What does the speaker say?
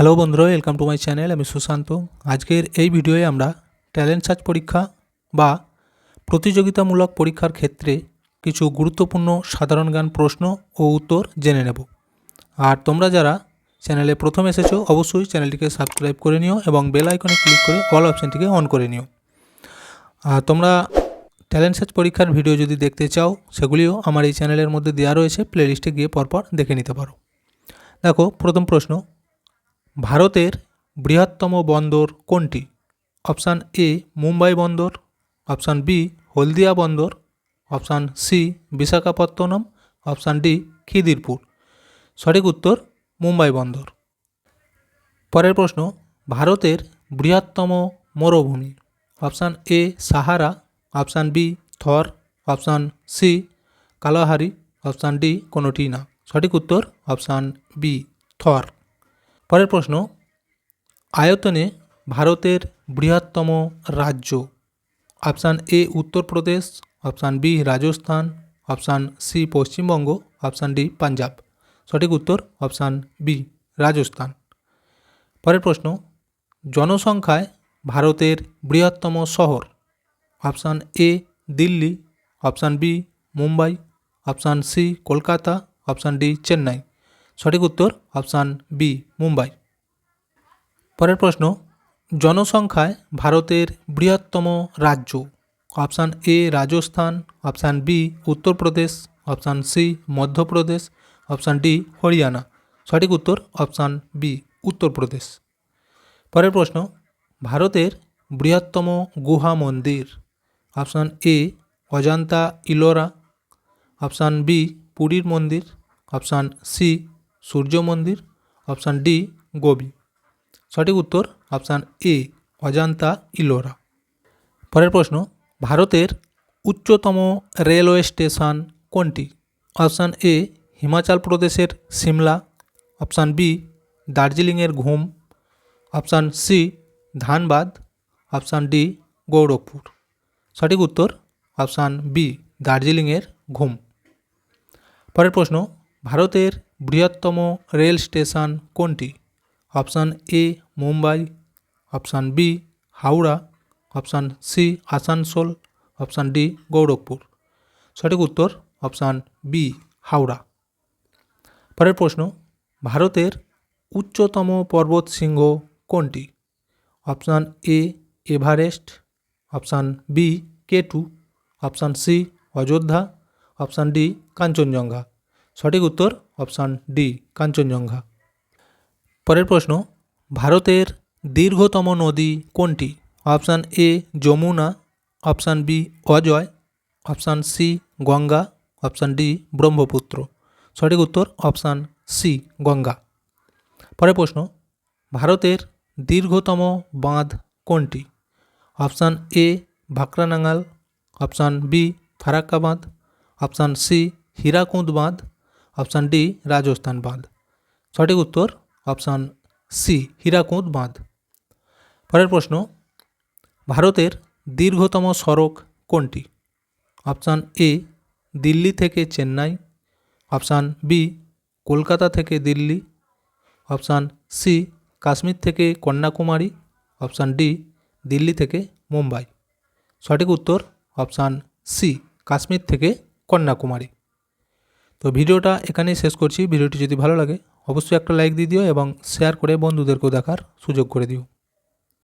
Hello বন্ধুরা welcome to my channel আমি সুশান্ত। আজকের এই ভিডিওয়ে আমরা ট্যালেন্ট সার্চ পরীক্ষা বা প্রতিযোগিতামূলক পরীক্ষার ক্ষেত্রে কিছু গুরুত্বপূর্ণ সাধারণ জ্ঞান প্রশ্ন ও উত্তর জেনে নেব। আর তোমরা যারা চ্যানেলে প্রথম এসেছ, অবশ্যই চ্যানেলটিকে সাবস্ক্রাইব করে নিও এবং বেল আইকনে ক্লিক করে অল অপশানটিকে অন করে নিও। আর তোমরা ট্যালেন্ট সার্চ পরীক্ষার ভিডিও যদি দেখতে চাও, সেগুলিও আমার এই চ্যানেলের মধ্যে দেওয়া রয়েছে প্লেলিস্টে গিয়ে পরপর দেখে নিতে পারো। দেখো, প্রথম প্রশ্ন ভারতের বৃহত্তম বন্দর কোনটি? অপশান এ মুম্বাই বন্দর, অপশান বি হলদিয়া বন্দর, option C Visakhapatnam, option D Khidirpur. সঠিক উত্তর মুম্বাই বন্দর। পরের প্রশ্ন, ভারতের বৃহত্তম মরুভূমি। Option A Sahara, option B Thar, option C Kalahari, option D কোনোটি না। সঠিক উত্তর অপশান বি থর। পরের প্রশ্ন, আয়তনে ভারতের বৃহত্তম রাজ্য। Option A Uttar Pradesh, option B Rajasthan, option C Paschimbanga, option D Punjab. সঠিক উত্তর অপশান বি রাজস্থান। পরের প্রশ্ন, জনসংখ্যায় ভারতের বৃহত্তম শহর। Option A Delhi, option B Mumbai, option C Kolkata, option D Chennai. সঠিক উত্তর অপশান বি, মুম্বাই। পরের প্রশ্ন, জনসংখ্যায় ভারতের বৃহত্তম রাজ্য। Option A, Rajasthan. Option B, Uttar Pradesh. Option C, Madhya Pradesh. Option D, Haryana. সঠিক উত্তর অপশান বি, উত্তরপ্রদেশ। পরের প্রশ্ন, ভারতের বৃহত্তম গুহা মন্দির। Option A, Ajanta Ellora. Option B, পুরীর মন্দির। অপশান সি সূর্য মন্দির অপশান ডি গোবি সঠিক উত্তর অপশান এ অজান্তা, ইলোরা। পরের প্রশ্ন, ভারতের উচ্চতম রেলওয়ে স্টেশন কোনটি? অপশান এ হিমাচল প্রদেশের সিমলা। অপশান বি দার্জিলিংয়ের Ghum. Option C Dhanbad. Option D Gaurabpur. সঠিক উত্তর অপশান বি দার্জিলিংয়ের ঘুম। পরের প্রশ্ন, ভারতের বৃহত্তম রেল স্টেশন কোনটি? Option A, Mumbai, option B, Howrah, option C, Asansol, option D, Gaurabpur. সঠিক উত্তর অপশান বি, হাওড়া। পরের প্রশ্ন, ভারতের উচ্চতম পর্বত শৃঙ্গ কোনটি? Option A, Everest, option B K two option C, Ayodhya, option D, Kanchenjunga. সঠিক উত্তর অপশান ডি, কাঞ্চনজঙ্ঘা। পরের প্রশ্ন, ভারতের দীর্ঘতম নদী কোনটি? Option A, Yamuna, option B, Ajay, option C, Ganga, option D, Brahmaputra. সঠিক উত্তর অপশান সি, গঙ্গা। পরের প্রশ্ন, ভারতের দীর্ঘতম বাঁধ কোনটি? Option A, Bhakra Nangal, option B Farakka বাঁধ অপশান সি হীরাকুঁদ বাঁধ অপশান ডি, রাজস্থান বাঁধ। সঠিক উত্তর, অপশান সি, হীরাকুঁদ বাঁধ। পরের প্রশ্ন, ভারতের দীর্ঘতম সড়ক কোনটি? অপশান এ, দিল্লি থেকে চেন্নাই। অপশান বি, কলকাতা থেকে দিল্লি। অপশান সি, কাশ্মীর থেকে কন্যাকুমারী। অপশান ডি, দিল্লি থেকে মুম্বাই। সঠিক উত্তর, অপশান সি, কাশ্মীর থেকে কন্যাকুমারী। তো ভিডিওটা এখানেই শেষ করছি। ভিডিওটি যদি ভালো লাগে, অবশ্যই একটা লাইক দিয়ে দিও এবং শেয়ার করে বন্ধুদেরকেও দেখার সুযোগ করে দিও।